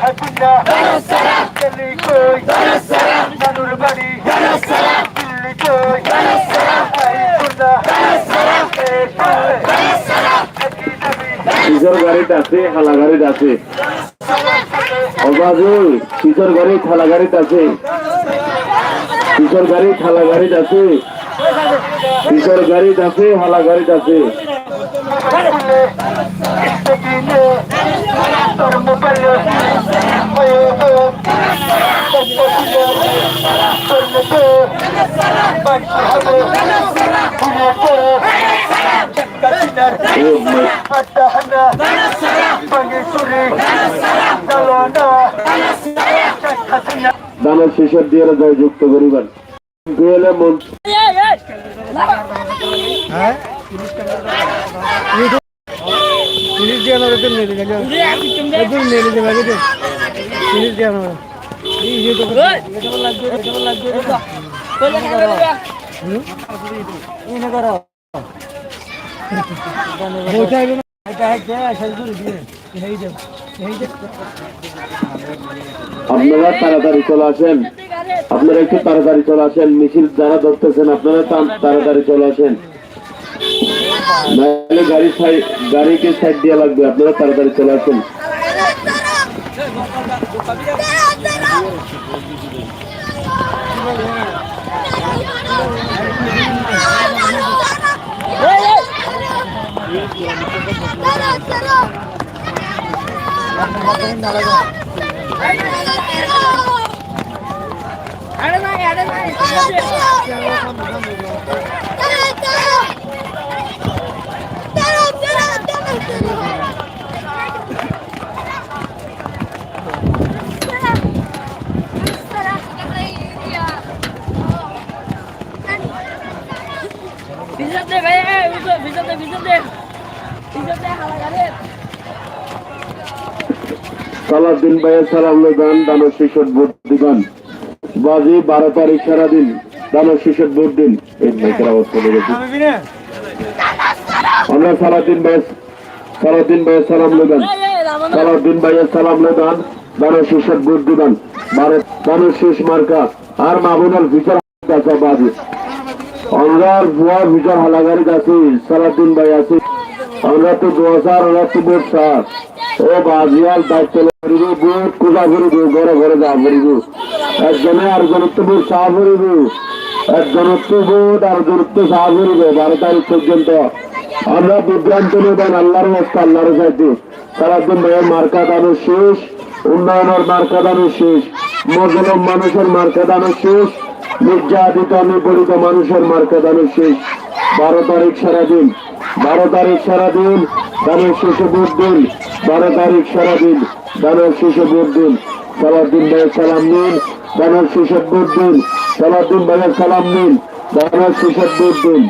হাসিনা। দিল্লি কই? নানুর বাড়ি। দিল্লি কই? কিশোর গাড়িতে আছে হালা গাড়িতে আছে। অবাজুল কিশোর গাড়ি থালা গাড়িতে আছে। কিশোর গাড়ি থালা গাড়িতে আছে। কিশোর আছে হালা গাড়িতে আছে। فتحنا بني سوري دلونا فتحنا দানের শেষের দিয়ে যায় যুক্ত করিবেন গেলে মন পুলিশ দিয়ে আমার একদম নেড়ে গেল একদম নেড়ে যাবে বুঝলি পুলিশ দিয়ে আমার এই যে তো এটা লাগবে এটা লাগবে আপনারা তাড়াতাড়ি চলে আসেন। আপনারা একটু তাড়াতাড়ি চলে আসেন। মিছিল যারা ধরতেছেন, আপনারা তাড়াতাড়ি চলে আসেন। গাড়ি গাড়িকে সাইড দিয়ে লাগবে। আপনারা তাড়াতাড়ি চলে আসেন। ভিজাতে ভাই ভিজাতে ভিজাতে ভিজাতে হালা গাড়ি। সালাউদ্দিন ভাইয়ের সালাম গান দানব শিশর ভোট দিবান। বাজি বারো তারিখ সারাদিন দানব শিশর ভোট দিন। এই মেয়েকের অবস্থা লেগেছে আমরা সালাউদ্দিন ভাই সালাউদ্দিন ভাইয়ের সালাম লেগান সালাউদ্দিন ভাইয়ের সালাম লেগান দানব শিশর ভোট দিবান। বারো দানব শেষ মার্কা আর মামুনাল বিচার বাজি। আমরা বুয়া বিচার হালাগারি আছে সালাউদ্দিন ভাই আছে। আমরা তো দোয়াশার আমরা তো ভোট সার ও বাজিয়াল দায়িত্ব করিব বুট কুজা করিব ঘরে ঘরে যা করিব একজনে আর জনত্ব বুট সাহ করিব একজনত্ব বুট আর জনত্ব সাহ করিব বারো তারিখ পর্যন্ত। আমরা বিভ্রান্ত নেবেন আল্লাহর রাস্তা আল্লাহর সাইতে সারাদিন ভাইয়ের মার্কা দানো শেষ, উন্নয়নের মার্কা দানো শেষ, মজলম মানুষের মার্কা দানো শেষ। নির্যাতিত নিপীড়িত মানুষের মার্কা দানো শেষ। বারো তারিখ সারাদিন, বারো তারিখ সারাদিন দানের শেষে ভোট দিন। বারো তারিখ সারাদিন দানের শেষে ভোট দিন। সালাউদ্দিন ভাইয়ের সালাম নিন, দানের শেষে ভোট দিন। সালাউদ্দিন ভাইয়ের সালাম নিন, দানের শেষে ভোট দিন।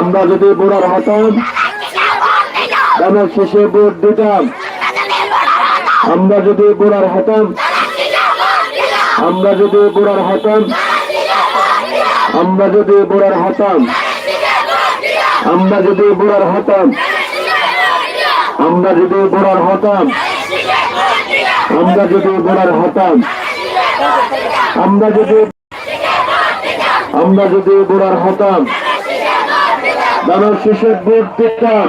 আমরা যদি বুড়ার হতাম, দানের শেষে ভোট দিতাম। আমরা যদি গোড়ার হতাম আমরা যদি গোড়ার হতাম আমরা যদি গোড়ার হতাম আমরা যদি গোড়ার হতাম আমরা যদি গোড়ার হতাম আমরা যদি গোড়ার হতাম আমরা যদি আমরা যদি গোড়ার হতাম দানব শেষের ভোট দিতাম